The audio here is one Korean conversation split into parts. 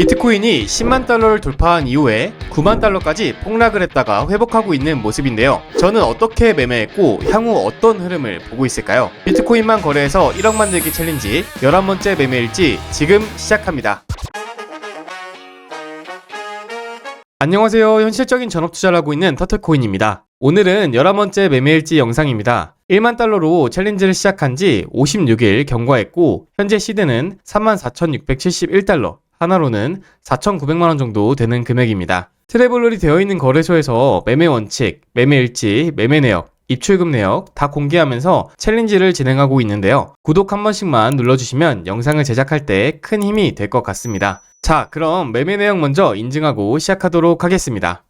비트코인이 10만 달러를 돌파한 이후에 9만 달러까지 폭락을 했다가 회복하고 있는 모습인데요. 저는 어떻게 매매했고 향후 어떤 흐름을 보고 있을까요? 비트코인만 거래해서 1억 만들기 챌린지 11번째 매매일지 지금 시작합니다. 안녕하세요. 현실적인 전업 투자를 하고 있는 터틀코인입니다. 오늘은 11번째 매매일지 영상입니다. 1만 달러로 챌린지를 시작한 지 56일 경과했고 현재 시드는 34,671달러, 하나로는 4,900만 원 정도 되는 금액입니다. 트래블러리 되어 있는 거래소에서 매매 원칙, 매매 일지, 매매 내역, 입출금 내역 다 공개하면서 챌린지를 진행하고 있는데요. 구독 한 번씩만 눌러주시면 영상을 제작할 때 큰 힘이 될 것 같습니다. 자, 그럼 매매 내역 먼저 인증하고 시작하도록 하겠습니다.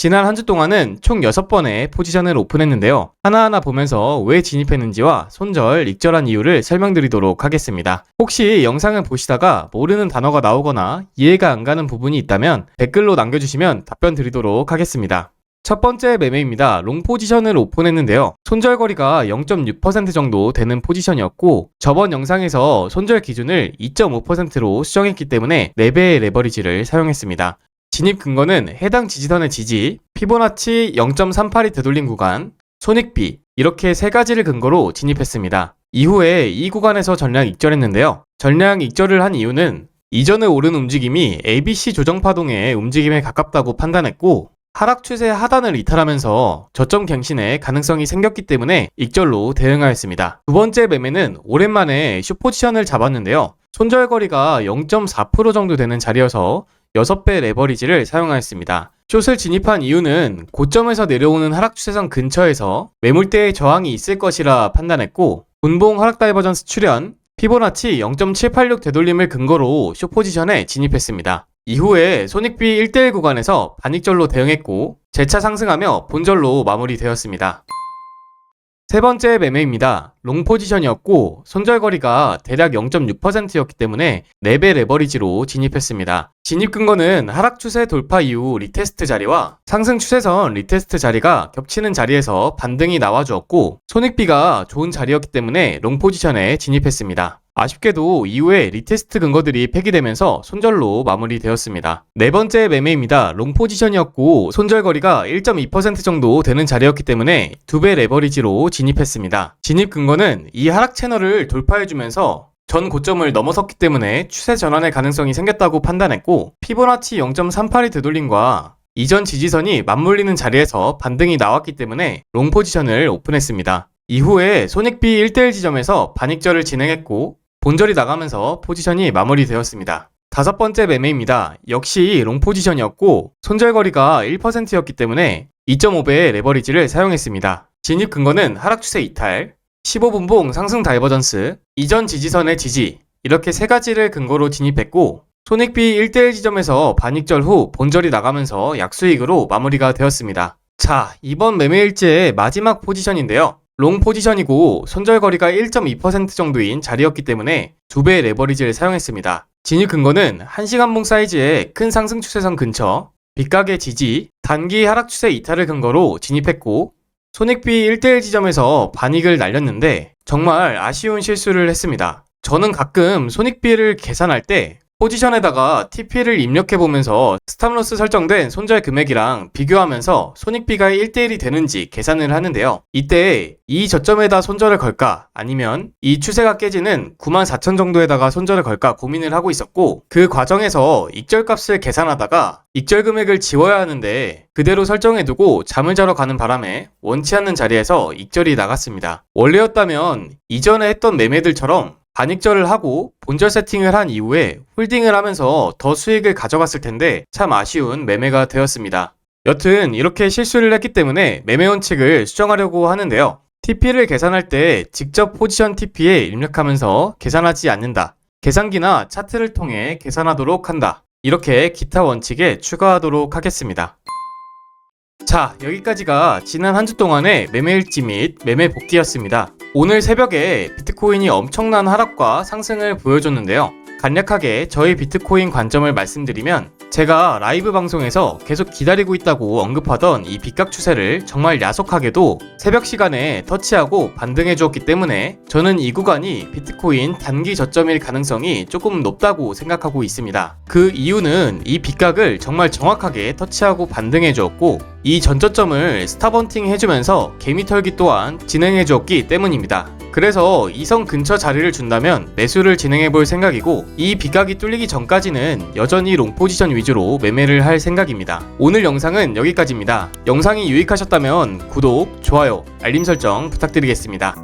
지난 한 주 동안은 총 6번의 포지션을 오픈했는데요. 하나하나 보면서 왜 진입했는지와 손절, 익절한 이유를 설명드리도록 하겠습니다. 혹시 영상을 보시다가 모르는 단어가 나오거나 이해가 안 가는 부분이 있다면 댓글로 남겨주시면 답변 드리도록 하겠습니다. 첫 번째 매매입니다. 롱 포지션을 오픈했는데요. 손절거리가 0.6% 정도 되는 포지션이었고 저번 영상에서 손절 기준을 2.5%로 수정했기 때문에 4배의 레버리지를 사용했습니다. 진입 근거는 해당 지지선의 지지, 피보나치 0.38이 되돌린 구간, 손익비 이렇게 세 가지를 근거로 진입했습니다. 이후에 이 구간에서 전량 익절했는데요. 전량 익절을 한 이유는 이전에 오른 움직임이 ABC 조정 파동의 움직임에 가깝다고 판단했고 하락 추세 하단을 이탈하면서 저점 갱신의 가능성이 생겼기 때문에 익절로 대응하였습니다. 두 번째 매매는 오랜만에 슈포지션을 잡았는데요. 손절거리가 0.4% 정도 되는 자리여서 6배 레버리지를 사용하였습니다. 숏을 진입한 이유는 고점에서 내려오는 하락 추세선 근처에서 매물대의 저항이 있을 것이라 판단했고 분봉 하락 다이버전스 출현, 피보나치 0.786 되돌림을 근거로 숏 포지션에 진입했습니다. 이후에 손익비 1대1 구간에서 반익절로 대응했고 재차 상승하며 본절로 마무리되었습니다. 세 번째 매매입니다. 롱 포지션이었고 손절거리가 대략 0.6%였기 때문에 4배 레버리지로 진입했습니다. 진입 근거는 하락 추세 돌파 이후 리테스트 자리와 상승 추세선 리테스트 자리가 겹치는 자리에서 반등이 나와주었고 손익비가 좋은 자리였기 때문에 롱 포지션에 진입했습니다. 아쉽게도 이후에 리테스트 근거들이 폐기되면서 손절로 마무리되었습니다. 네 번째 매매입니다. 롱 포지션이었고 손절거리가 1.2% 정도 되는 자리였기 때문에 두 배 레버리지로 진입했습니다. 진입 근거는 이 하락 채널을 돌파해주면서 전 고점을 넘어섰기 때문에 추세 전환의 가능성이 생겼다고 판단했고 피보나치 0.38이 되돌림과 이전 지지선이 맞물리는 자리에서 반등이 나왔기 때문에 롱 포지션을 오픈했습니다. 이후에 손익비 1대1 지점에서 반익절을 진행했고 본절이 나가면서 포지션이 마무리되었습니다. 다섯 번째 매매입니다. 역시 롱 포지션이었고 손절거리가 1%였기 때문에 2.5배의 레버리지를 사용했습니다. 진입 근거는 하락 추세 이탈, 15분봉 상승 다이버전스, 이전 지지선의 지지 이렇게 세 가지를 근거로 진입했고 손익비 1대1 지점에서 반익절 후 본절이 나가면서 약수익으로 마무리가 되었습니다. 자, 이번 매매일지의 마지막 포지션인데요. 롱 포지션이고 손절거리가 1.2% 정도인 자리였기 때문에 2배의 레버리지를 사용했습니다. 진입 근거는 1시간봉 사이즈의 큰 상승 추세선 근처, 빗각의 지지, 단기 하락 추세 이탈을 근거로 진입했고 손익비 1대1 지점에서 반익을 날렸는데 정말 아쉬운 실수를 했습니다. 저는 가끔 손익비를 계산할 때 포지션에다가 TP를 입력해보면서 스탑로스 설정된 손절 금액이랑 비교하면서 손익비가 1대1이 되는지 계산을 하는데요. 이때 이 저점에다 손절을 걸까 아니면 이 추세가 깨지는 94,000 정도에다가 손절을 걸까 고민을 하고 있었고 그 과정에서 익절값을 계산하다가 익절 금액을 지워야 하는데 그대로 설정해두고 잠을 자러 가는 바람에 원치 않는 자리에서 익절이 나갔습니다. 원래였다면 이전에 했던 매매들처럼 반익절을 하고 본절 세팅을 한 이후에 홀딩을 하면서 더 수익을 가져갔을 텐데 참 아쉬운 매매가 되었습니다. 여튼 이렇게 실수를 했기 때문에 매매 원칙을 수정하려고 하는데요. TP를 계산할 때 직접 포지션 TP에 입력하면서 계산하지 않는다. 계산기나 차트를 통해 계산하도록 한다. 이렇게 기타 원칙에 추가하도록 하겠습니다. 자, 여기까지가 지난 한 주 동안의 매매일지 및 매매 복귀였습니다. 오늘 새벽에 비트코인이 엄청난 하락과 상승을 보여줬는데요. 간략하게 저의 비트코인 관점을 말씀드리면 제가 라이브 방송에서 계속 기다리고 있다고 언급하던 이 빗각 추세를 정말 야속하게도 새벽 시간에 터치하고 반등해 주었기 때문에 저는 이 구간이 비트코인 단기 저점일 가능성이 조금 높다고 생각하고 있습니다. 그 이유는 이 빗각을 정말 정확하게 터치하고 반등해 주었고 이 전저점을 스타번팅 해주면서 개미털기 또한 진행해 주었기 때문입니다. 그래서 이성 근처 자리를 준다면 매수를 진행해 볼 생각이고 이 비각이 뚫리기 전까지는 여전히 롱 포지션 위주로 매매를 할 생각입니다. 오늘 영상은 여기까지입니다. 영상이 유익하셨다면 구독, 좋아요, 알림 설정 부탁드리겠습니다.